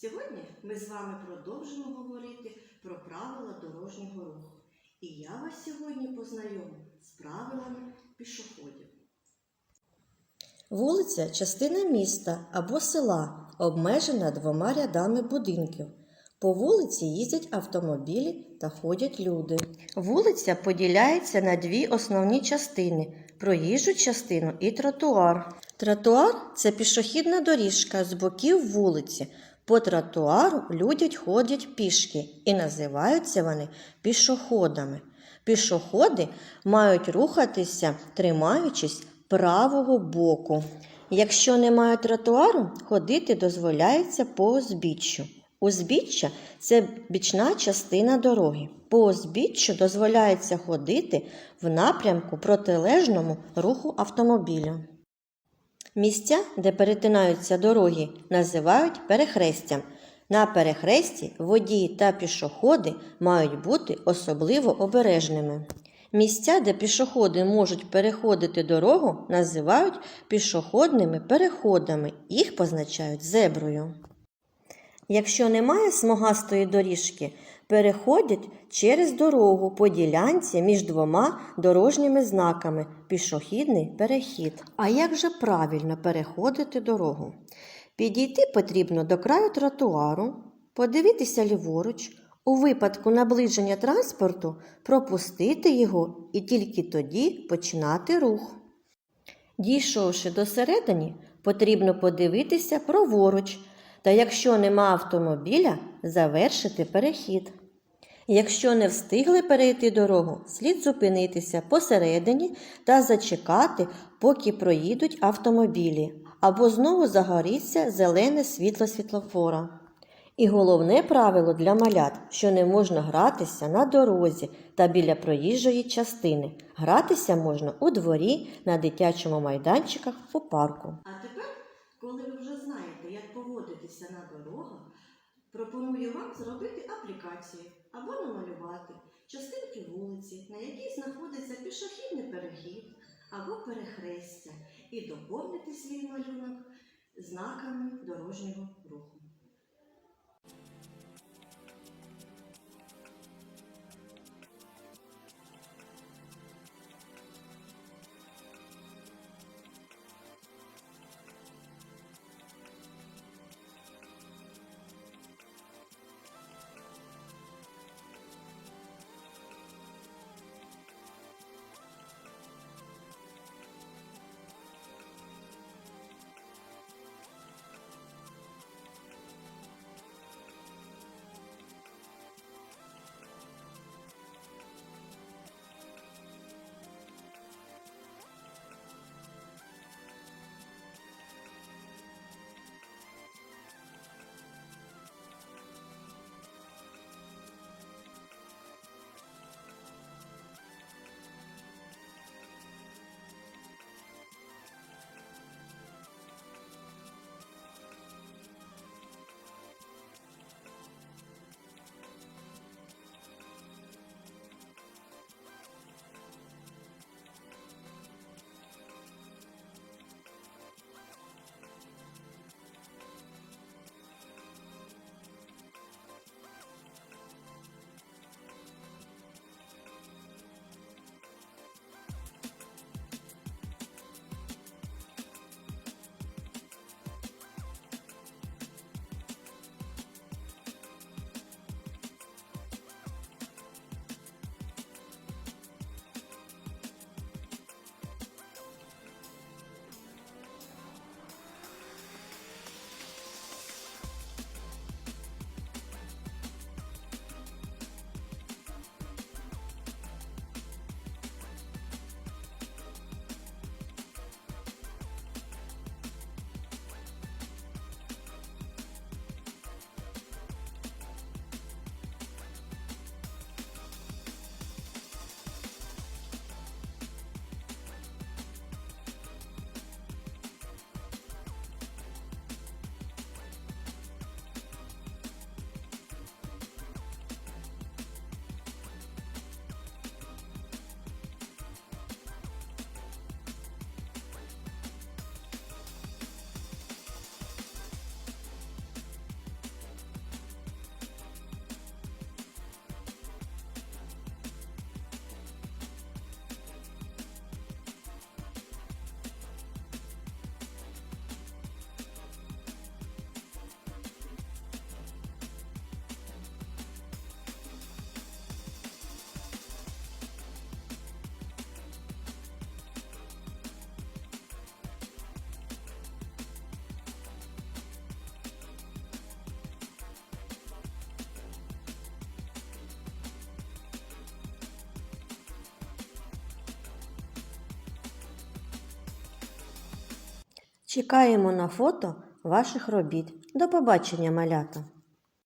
Сьогодні ми з вами продовжимо говорити про правила дорожнього руху. І я вас сьогодні познайомлю з правилами пішоходів. Вулиця частина міста або села, обмежена двома рядами будинків. По вулиці їздять автомобілі та ходять люди. Вулиця поділяється на дві основні частини проїжджу частину і тротуар. Тротуар це пішохідна доріжка з боків вулиці. По тротуару люди ходять пішки і називаються вони пішоходами. Пішоходи мають рухатися, тримаючись правого боку. Якщо немає тротуару, ходити дозволяється по узбіччю. Узбіччя це бічна частина дороги. По узбіччю дозволяється ходити в напрямку протилежному руху автомобіля. Місця, де перетинаються дороги, називають перехрестям. На перехресті водії та пішоходи мають бути особливо обережними. Місця, де пішоходи можуть переходити дорогу, називають пішохідними переходами. Їх позначають зеброю. Якщо немає смугастої доріжки, переходять через дорогу по ділянці між двома дорожніми знаками пішохідний перехід. А як же правильно переходити дорогу? Підійти потрібно до краю тротуару, подивитися ліворуч, у випадку наближення транспорту пропустити його і тільки тоді починати рух. Дійшовши до середини, потрібно подивитися праворуч, та якщо нема автомобіля, завершити перехід. Якщо не встигли перейти дорогу, слід зупинитися посередині та зачекати, поки проїдуть автомобілі, або знову загоріться зелене світло світлофора. І головне правило для малят, що не можна гратися на дорозі та біля проїжджої частини. Гратися можна у дворі, на дитячому майданчиках, у парку. Пропоную вам зробити аплікацію або намалювати частинки вулиці, на якій знаходиться пішохідний перехід або перехрестя, і доповнити свій малюнок знаками дорожнього руху. Чекаємо на фото ваших робіт. До побачення, малята!